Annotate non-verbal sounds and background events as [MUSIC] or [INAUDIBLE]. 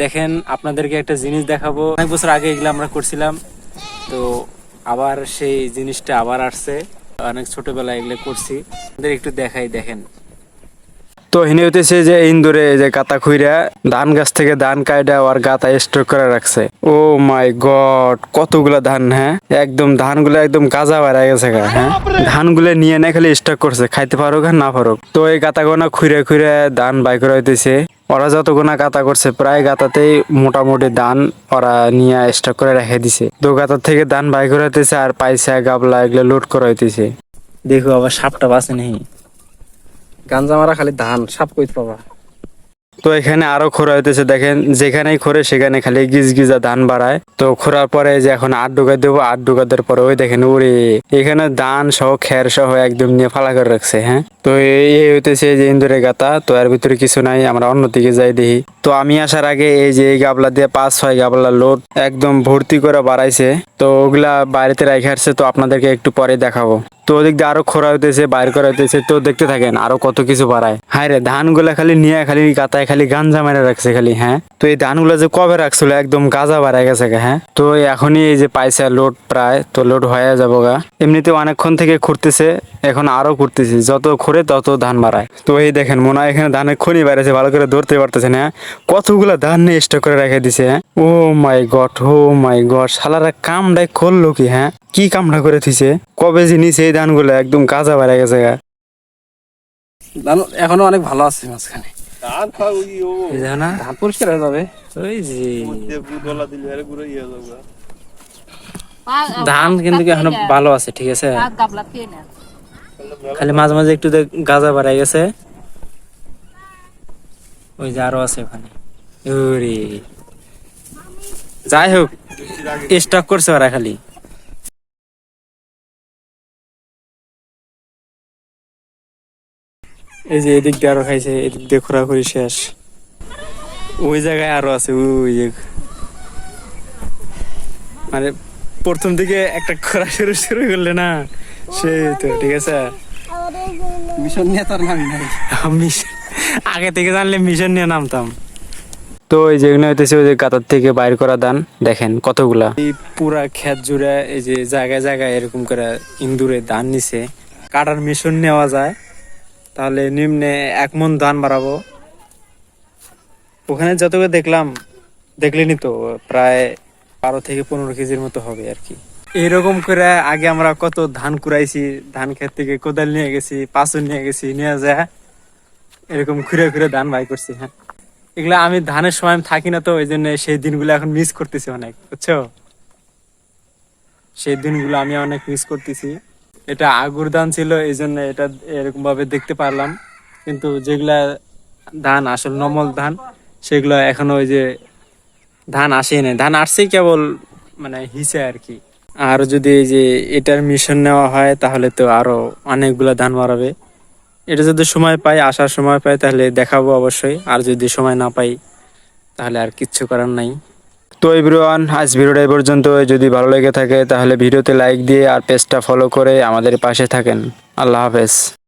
দেখেন আপনাদেরকে একটা জিনিস দেখাবো। অনেক বছর আগে এগুলো আমরা করছিলাম। তো আবার সেই জিনিসটা আবার আসছে। অনেক ছোটবেলায় এগুলো করছি। আপনাদের একটু দেখাই দেখেন। তো হিনে হইতেছে যে ইন্দুরে যে গাতা খুইরা ধান গাছ থেকে ধান কাইডা আর গাতা স্টোর করে রাখছে। ও মাই গড, কতগুলা ধান হ্যাঁ? একদম ধানগুলো একদম গাজা বেড়া গেছে হ্যাঁ? ধানগুলো নিয়ে না খালি স্টক করছে, খাইতে পারুক আর না পারুক। তো এই গাতা গোনা খুইরে খুইরে ধান বাই করে হইতেছে। ওরা যতগুনা গাতা করছে, প্রায় গাতাতেই মোটামুটি ধান ওরা নিয়ে স্টক করে রেখে দিছে। তো গাতার থেকে ধান বাই করে হইতেছে আর পাইসা, গাবলা এগুলো লোড করা হইতেছে। দেখো আবার সাপটা বাঁচে নেই। গাঞ্জা মারা খালি ধান, সাপ কইতে পাবা তো এখানে আরও খোরা হইতেছে, দেখেন, যেখানেই খোরে সেখানে খালি গিজ গিজা ধান বাড়ায়। তো খোরার পরে যে এখন আট ডুকা দেবো, আট ডুকা দেওয়ার পরে ওই দেখেন ওরে এখানে ধান সহ, খের সহ একদম নিয়ে ফালা করে রাখছে হ্যাঁ? তো এই হইতেছে যে ইন্দুরে গাতা, তো এর ভিতরে কিছু নাই, আমরা অন্যদিকে যাই দেখি। তো আমি আসার আগে এই যে এই গাবলা দিয়ে পাঁচ ছয় গাবলা লোড একদম ভর্তি করে বাড়াইছে, তো ওগুলা বাইরেতে রেখে আসছে, তো আপনাদেরকে একটু পরে দেখাবো। তো ওদিক দিয়ে আরও খোরা হইতেছে, বাইর করা হইতেছে, তো দেখতে থাকেন আরও কত কিছু বাড়ায়। হ্যাঁ রে ধানগুলা খালি নিয়ে খালি গাতায় খালি গাঞ্জা মেরে রাখছে খালি হ্যাঁ? তো এই ধান যে কবে রাখছিল, একদম গাজা বাড়ায় গেছে হ্যাঁ? তো এখনই এই যে পাইছে লোড প্রায়, তো লোড হয়ে যাব গা। এমনিতে অনেকক্ষণ থেকে খুঁড়তেছে, এখন আরও খুঁড়তেছে, যত খুঁড়ে তত ধান বাড়ায় তো এই দেখেন মনে হয় এখানে ধানের খনি বেড়েছে ভালো করে ধরতে পারতেছে না। হ্যাঁ? কতগুলা ধান নিয়ে স্টক করে রেখে দিছে হ্যাঁ? ও মাই গড ও মাই গড শালারা কামটাই করল কি হ্যাঁ? কি কামটা করে থিছে কবে জিনিস এই ধানগুলো একদম কাঁচা বেড়ে গেছে গা। ধান এখনও অনেক ভালো আছে মাঝখানে। ধান ধান পরিষ্কার হয়ে যাবে। ওই যে। মধ্যে বুদলা দিলে আরে গুলো ইয়ে যাবে ধান কিন্তু এখনও ভালো আছে ঠিক আছে? খালি মাঝে মাঝে একটু গাজা বাড়াই গেছে। ওই যে আরও আছে ওখানে। যাই হোক স্টক করছে ওরা খালি। এই যে এদিক দিয়ে আরও খাইছে, এদিক দিয়ে খোরাখুরি শেষ। ওই জায়গায় আরও আছে, ওই যে। মানে প্রথম দিকে একটা খরা শুরু শুরু করলে না সেই তো ঠিক আছে? মিশন নিয়ে তোর নামি নাই। [LAUGHS] আগে থেকে জানলে মিশন নিয়ে নামতাম। তো এই যেগুলো হইতেছে ওই যে গাতার থেকে বাইর করা ধান দেখেন কতগুলা। এই পুরা ক্ষেত জুড়ে এই যে জায়গায় জায়গায় এরকম করে ইন্দুরে ধান নিছে। কাটার মিশন নেওয়া যায়। তাহলে নিম্নে এক মন ধান বাড়াবো। ওখানে যতগুলো দেখলাম দেখলেনি তো প্রায় বারো থেকে পনেরো কেজির মতো হবে আর কি। এরকম করে আগে আমরা কত ধান কুড়াইছি, ধান ক্ষেত থেকে কোদাল নিয়ে গেছি পাঁচন নিয়ে গেছি, নিয়ে যায়। এরকম ঘুরে ঘুরে ধান বাই করছি হ্যাঁ। এগুলা আমি ধানের সময় থাকি না তো ওই জন্য সেই দিনগুলো এখন মিস করতেছি অনেক, বুঝছ? সেই দিনগুলো আমি অনেক মিস করতেছি। এটা আগুর ধান ছিল, এই জন্য এটা এরকম ভাবে দেখতে পারলাম। কিন্তু যেগুলা ধান, আসল নমল ধান, সেগুলো এখনও ওই যে ধান আসেই নাই। ধান আসছেই কেবল মানে হিসে আর কি। আর যদি এই যে এটার মিশন নেওয়া হয়, তাহলে তো আরও অনেকগুলো ধান মারাবে। এটা যদি সময় পাই, আসার সময় পাই, তাহলে দেখাবো অবশ্যই। আর যদি সময় না পাই, তাহলে আর কিচ্ছু করার নাই। তো এভরিওয়ান আজ ভিডিওটা এই পর্যন্ত। যদি ভালো লেগে থাকে, তাহলে ভিডিওতে লাইক দিয়ে আর পেজটা ফলো করে আমাদের পাশে থাকেন। আল্লাহ হাফেজ।